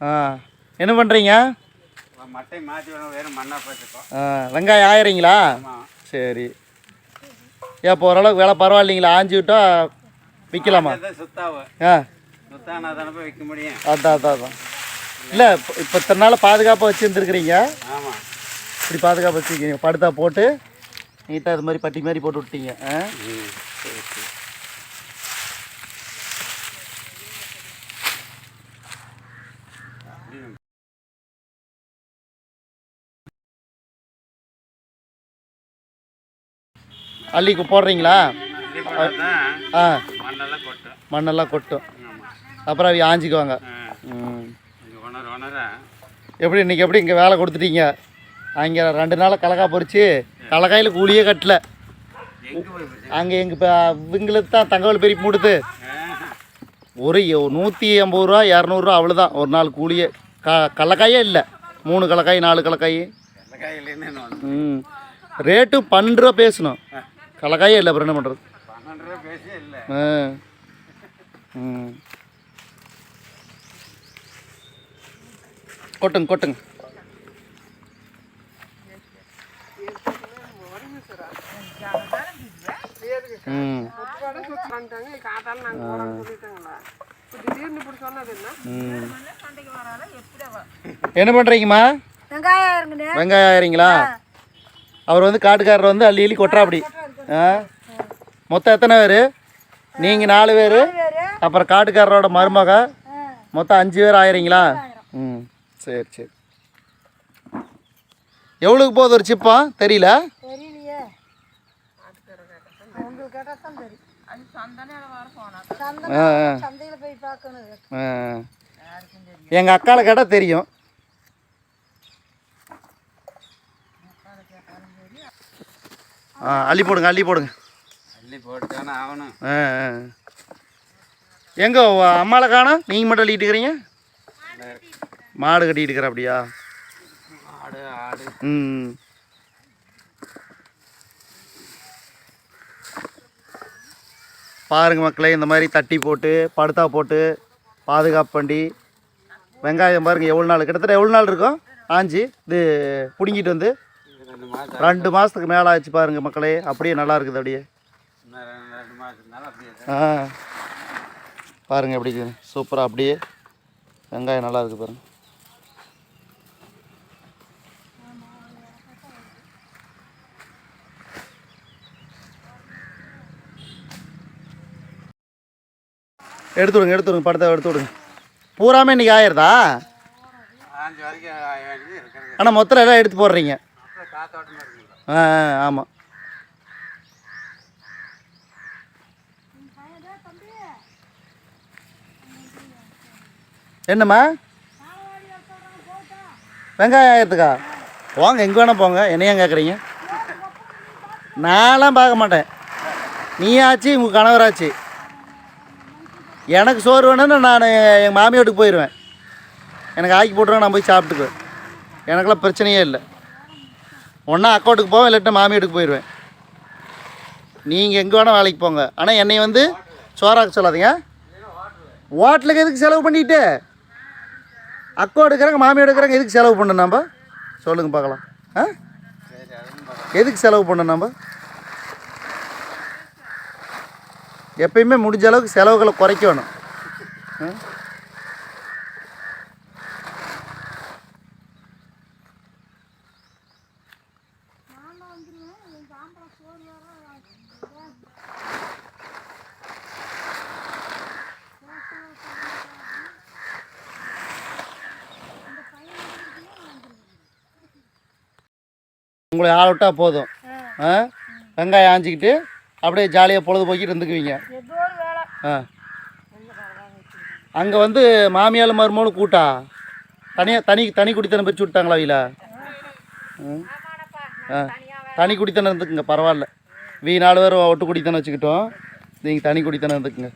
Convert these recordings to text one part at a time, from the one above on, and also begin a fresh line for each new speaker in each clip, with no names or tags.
ஆ. என்ன பண்ணுறீங்க
மட்டை மாற்றி வேணும் வேறு மண்ணாக போச்சுக்கோ
ஆ வெங்காயம் ஆயிறீங்களா?
ஆமாம்
சரி. ஏன் இப்போ ஓரளவுக்கு வேலை பரவாயில்லைங்களா? ஆஞ்சி விட்டா விற்கலாமா
தான் சுத்தாவு.
ஆ.
சுத்தானா தானே போய் விற்க முடியும்.
அதான் அதான் அதான். இல்லை இப்போ இப்போ இத்தனை நாள் பாதுகாப்பாக வச்சுருந்துருக்குறீங்க?
ஆமாம்
இப்படி பாதுகாப்பாக வச்சுருக்கீங்க. படுத்தா போட்டு நீட்டாக இது மாதிரி பட்டி மாதிரி போட்டு விட்டீங்க ஆ? சரி. அள்ளி கு- போடுறீங்களா ஆ.
மண்ணெல்லாம் கொட்டும்.
அப்புறம் அவங்க ஆஞ்சிக்குவாங்க. எப்படி இன்றைக்கி எப்படி இங்கே வேலை கொடுத்துட்டீங்க? அங்கே ரெண்டு நாள் கலக்கா பொரிச்சு கலக்காயில் கூலியே கட்டல. அங்கே எங்கள் இப்போ இவங்களுக்கு தான் தங்கவல் பெரிய மூடுது. ஒரு நூற்றி ஐம்பது ரூபா இரநூறுவா அவ்வளோதான் ஒரு நாள் கூலியே. க கடலக்காயே இல்லை. மூணு கடலக்காய் நாலு கடலக்காய்
ஒன்று
ம். ரேட்டு பன்னெண்டு ரூபா பேசணும் கடலக்காயே இல்லை அப்புறம் என்ன பண்ணுறது
பன்னெண்டு ரூபா பேசி இல்லை.
ஆ. ம். கொட்டுங்க கொட்டுங்க. என்ன பண்ணுறீங்கம்மா
வெங்காயம்
வெங்காயம் ஆயிரீங்களா அவர் வந்து காட்டுக்காரர் வந்து அள்ளி அள்ளி கொட்டுறாப்படி ஆ மொத்தம் எத்தனை பேர்? நீங்கள் நாலு பேர்? அப்புறம் காட்டுக்காரரோட மருமக? மொத்தம் அஞ்சு பேர் ஆயிரீங்களா? ம் சரி சரி. எவ்வளோக்கு போகுது ஒரு சிப்பா? தெரியல?
தெரியலையே. உங்களுக்கு கேட்டால் தான் தெரியும் சந்தை
ஆ ஆ
சந்தையில் போய் பார்க்கணும்
ஆ எங்கள் அக்காவை கேட்டால் தெரியும் ஆ அள்ளி போடுங்க அள்ளி போடுங்க.
அள்ளி போட்டு தானே ஆகணும்
ஆ. எங்கே அம்மாவை காணோம்? நீங்கள் மட்டும் அள்ளிட்டு இருக்கிறீங்க? மாடு கட்டிட்டு இருக்கிற அப்படியா? ம். பாருங்க மக்களே இந்த மாதிரி தட்டி போட்டு படுத்தா போட்டு பாதுகாப்பு பண்ணி வெங்காயம் பாருங்க எவ்வளோ நாள்? கிட்டத்தட்ட எவ்வளோ நாள் இருக்கும்? ஆஞ்சி இது பிடுங்கிட்டு வந்து.
ரெண்டு
மாதத்துக்கு மேலே ஆச்சு பாருங்க மக்களே. அப்படியே நல்லா இருக்குது அப்படியே. ஆ. பாருங்க எப்படி இருக்குது. சூப்பராக அப்படியே வெங்காயம் நல்லா இருக்குது பாருங்க. எடுத்து விடுங்க எடுத்து விடுங்க படத்தை எடுத்து விடுங்க. பூராமே இன்னைக்கு ஆயிடுதா ஆனால் மொத்தம் எல்லாம் எடுத்து போடுறீங்க. ஆ ஆமாம் என்னம்மா? வெங்காயம் ஆயிரத்துக்கா? போங்க எங்கே வேணால் போங்க. என்னையும் கேட்குறீங்க நான்லாம் பார்க்க மாட்டேன். நீ ஆச்சு உங்கள் கணவராச்சு. எனக்கு சோறு வேணும்னா நான் எங்கள் மாமியோட்டுக்கு போயிடுவேன் எனக்கு ஆக்கி போட்டுருவேன் நான் போய் சாப்பிட்டுக்குவேன். எனக்கெல்லாம் பிரச்சனையே இல்லை. ஒன்றா அக்கௌண்ட்டுக்கு போவேன் இல்லாட்டா மாமி வீட்டுக்கு போயிடுவேன் நீங்கள் எங்கே வேணால் வேலைக்கு போங்க. ஆனால் என்னை வந்து சோறாக்க சொல்லாதீங்க. ஹோட்டலுக்கு எதுக்கு செலவு பண்ணிட்டு? அக்கோ எடுக்கிறாங்க மாமி எடுக்கிறாங்க எதுக்கு செலவு பண்ண நம்ம? சொல்லுங்கள் பார்க்கலாம். ஆ?
சரி
எதுக்கு செலவு பண்ண நம்ம? எப்பயுமே முடிஞ்ச அளவுக்கு செலவுகளை குறைக்கணும். உங்களை ஆள் விட்டா போதும். ஆ. வெங்காயம் ஆஞ்சிக்கிட்டு அப்படியே ஜாலியாக பொழுது போக்கிட்டு இருந்துக்குவீங்க. ஆ. அங்கே வந்து மாமியால் மருமகளும் கூட்டா? தனியாக தனி தனி குடித்தனம் பிரித்து விட்டாங்களா வீல? ஆ. தனி குடித்தனம் இருந்துக்குங்க பரவாயில்ல. வீ நாலு பேரும் ஒட்டு குடித்தனம் வச்சுக்கிட்டோம். நீங்கள் தனி குடித்தனம் இருந்துக்குங்க.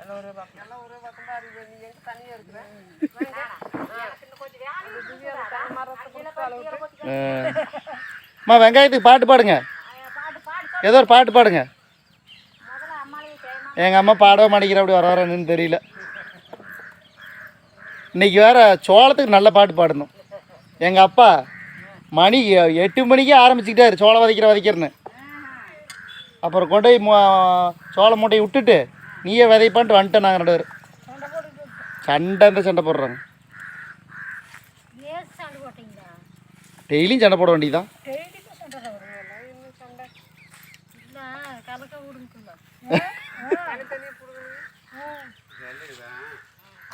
ஒரு ஒரு நீ எங்கே
அம்மா வெங்காயத்துக்கு பாட்டு பாடுங்க. ஏதோ ஒரு பாட்டு பாடுங்க. எங்கள் அம்மா பாடவே மாட்டேங்கிற அப்படி வர வரேன்னு தெரியல. இன்னைக்கு வேற சோளத்துக்கு நல்ல பாட்டு பாடணும். எங்கள் அப்பா மணி எட்டு மணிக்கே ஆரம்பிச்சுக்கிட்டாரு சோளம் வதைக்கிற வதைக்கிறேன்னு. அப்புறம் கொண்டு போய் மு- சோள மூட்டையை விட்டுட்டு நீயே விதைப்பான்ட்டு வந்துட்டேன் நாங்கள் ரெண்டு பேரும். சண்டை இந்த சண்டை போடுறாங்க. டெய்லியும் சண்டை போட வேண்டியதுதான்.
டெய்லிக்கும் சண்டை தான் வருவாங்க இன்னும் சண்டை. இல்லை கலக்க விடுங்கல்ல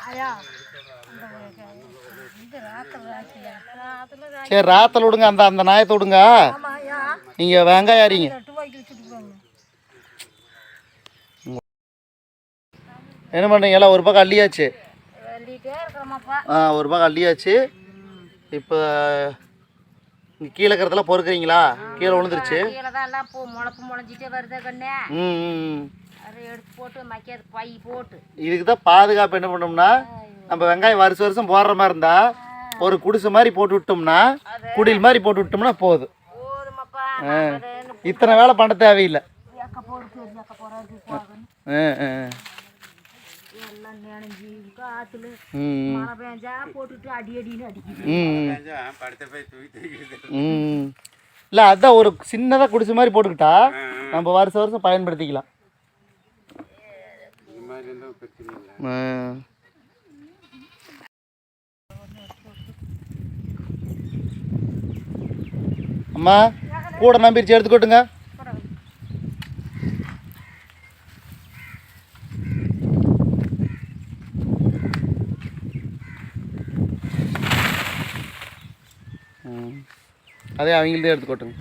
ஆயா இந்த ராத்திரி ராத்திரியா ராத்திரில ராத்திரி
சரி ராத்தல் விடுங்க அந்த அந்த நாயத்தை விடுங்க. நீங்கள் வெங்காயம் அறிங்க
எட்டு வாய்க்கு வச்சுட்டு போங்க
என்ன பண்ணுறீங்க எல்லாம் ஒரு பக்கம் அள்ளியாச்சு. ஆ ஒரு பக்கம் அள்ளியாச்சு. இப்போ கீழே இருக்கிறதெல்லாம் பொறுக்குறீங்களா? கீழே விழுந்துருச்சு. இதுக்கு தான் பாதுகாப்பு என்ன பண்ணோம்னா நம்ம வெங்காயம் வருஷம் வருஷம் போடுற மாதிரி இருந்தா ஒரு குடிசை மாதிரி போட்டு விட்டோம்னா குடில் மாதிரி போட்டு விட்டோம்னா போதும். இத்தனை வேலை பண்ண தேவையில்லை
அக்கா போடு பெரிய அக்கா போகிறாரு போகணும்
ஆ ஆ
எல்லாம் நினைஞ்சி மழை பெஞ்சா போட்டுட்டு அடி அடின்னு அடிக்குது.
இல்லை அதான் ஒரு சின்னதாக குடிசை மாதிரி போட்டுக்கிட்டா நம்ம வருஷம் வருஷம் பயன்படுத்திக்கலாம். அம்மா கூட நம்பிருச்சு எடுத்துக்கோட்டுங்க ம். அதே அவங்கள்தே எடுத்துக்கோட்டுங்க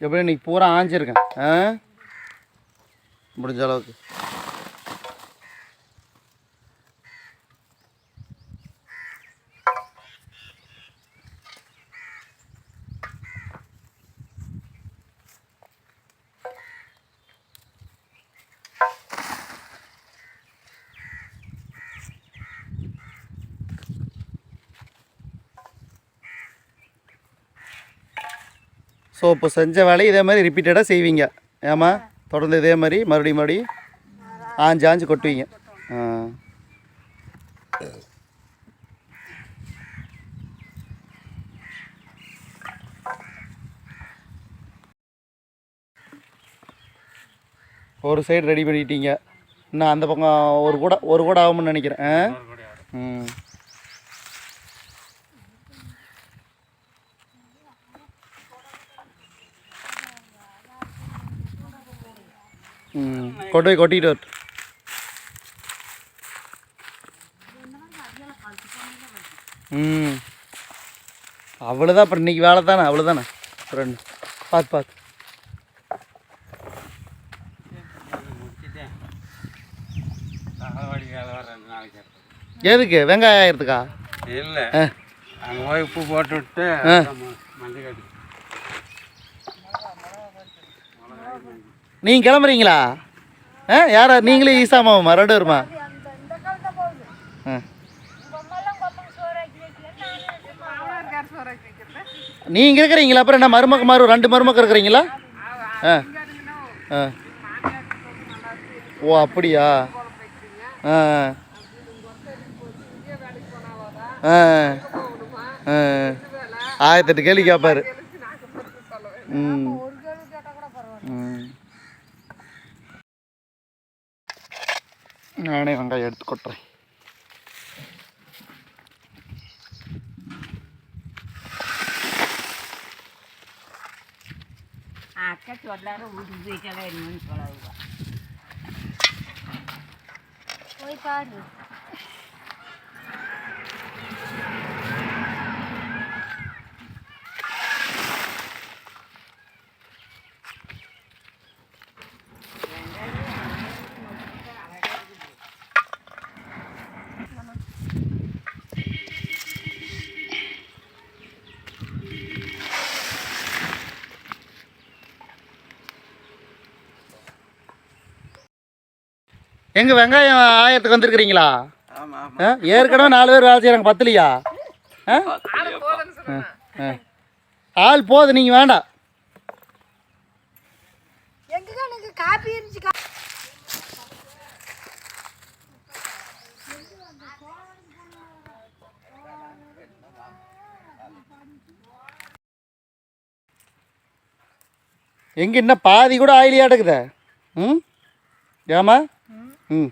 எப்படி இன்னைக்கு பூரா ஆஞ்சிருக்கேன். ஆ? முடிஞ்ச அளவுக்கு. ஸோ இப்போ செஞ்ச வேலையை இதே மாதிரி ரிப்பீட்டடாக செய்வீங்க. ஏமா தொடர்ந்து இதே மாதிரி மறுபடியும் மறுபடியும் ஆஞ்சு ஆஞ்சு கொட்டுவீங்க. ஆ. ஒரு சைடு ரெடி பண்ணிட்டீங்க. இன்னும் அந்த பக்கம் ஒரு கூட ஒரு கூட ஆகும்னு நினைக்கிறேன். ஆ? ம். போய் கொட்டிட்டு வரட்டும் ம். அவ்வளோதான் அப்புறம் இன்னைக்கு வேலை தானே? அவ்வளோதானே ரெண்டு பார்த்து பார்த்து எதுக்கு? வெங்காயம் ஆயிரத்துக்கா?
இல்லை. அங்கே போய் உப்பு போட்டு விட்டு. மஞ்சள் கட்டி
நீங்கள் கிளம்புறீங்களா? ஆ யாரா? நீங்களே ஈசாமாவுமா ரெண்டு வருமா?
அந்த
ஆ. நீங்கள் இருக்கிறீங்களா? அப்புறம் என்ன மருமக்க மாறு ரெண்டு மருமக்க இருக்கிறீங்களா? ஆ. ஆ. ஓ அப்படியா? ஆ ஆ. ஆ ஆயிரத்தெட்டு கேள்வி கேட்பாரு ம்
ஒரு கேள்வி கேட்டால் கூட பரவாயில்ல
ம் நானே வெங்காயம் எடுத்து கொட்டுறேன்.
அக்கா சொல்லாரு வீட்டுக்கு போயிட்டாலே என்னன்னு சொல்லுவா போய் பாரு.
எங்க வெங்காயம் ஆயிரத்துக்கு வந்திருக்கிறீங்களா? ஏற்கனவே நாலு பேர் வேலை செய்கிறாங்க பத்துலையா? ஆ?
ஆளு
போதும் நீங்கள் வேண்டாம். எங்கே இன்னும் பாதி கூட ஆயிலியாட்டுக்குதே ம்? ஏமா ம்.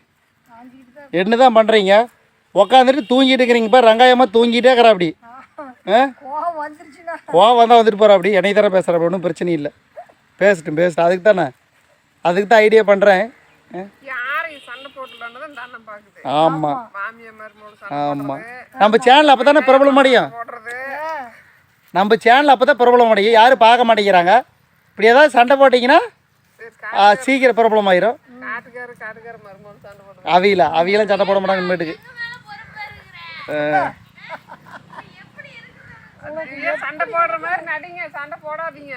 என்ன தான் பண்ணுறீங்க உக்காந்துட்டு தூங்கிட்டு இருக்கிறீங்க பாரு ரங்காயமாக தூங்கிட்டே இருக்கிறா அப்படி. ஆ
கோவம்
வந்தால் வந்துட்டு போகிறா அப்படி. என்னை தர பேசுகிற ஒன்றும் பிரச்சனை இல்லை. பேசட்டும் பேசட்டும். அதுக்கு தானே. அதுக்கு தான் ஐடியா பண்ணுறேன் ஆமாம்
மாமியார் மருமோடு சண்டை
ஆமாம் நம்ம சேனல் அப்போ தானே பிரபலம் அடையும்.
போடுறது.
நம்ம சேனல் அப்போ தான் பிரபலம் அடையும். யாரும் பார்க்க மாட்டேங்கிறாங்க. இப்படி ஏதாவது சண்டை போட்டிங்கன்னா சீக்கிரம் பிரபலம் ஆயிரும். அவியில அவியெல்லாம் சண்டை போட மாட்டாங்க இனிமேட்டுக்கு.
நீங்க சண்டை போடுற மாதிரி நடிங்க சண்டை போடாதீங்க.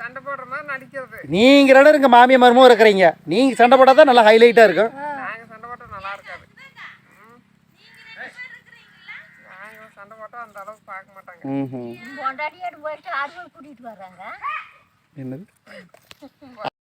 சண்டை போடுற மாதிரி நடிக்கிறது.
நீங்கள் ரெண்டு இருங்க மாமியார் மருமகம் இருக்கிறீங்க. நீங்கள் சண்டை போட்டால் தான் நல்லா ஹைலைட்டாக இருக்கும்.
நாங்க சண்டை போட்டா நல்லா இருக்காது. நாங்க சண்டை போட்டா அந்த அளவுக்கு பார்க்க மாட்டாங்க.
ம்
பொண்டாட்டியாட்டு போயிட்டு கூட்டிகிட்டு வர்றாங்க.
என்னது?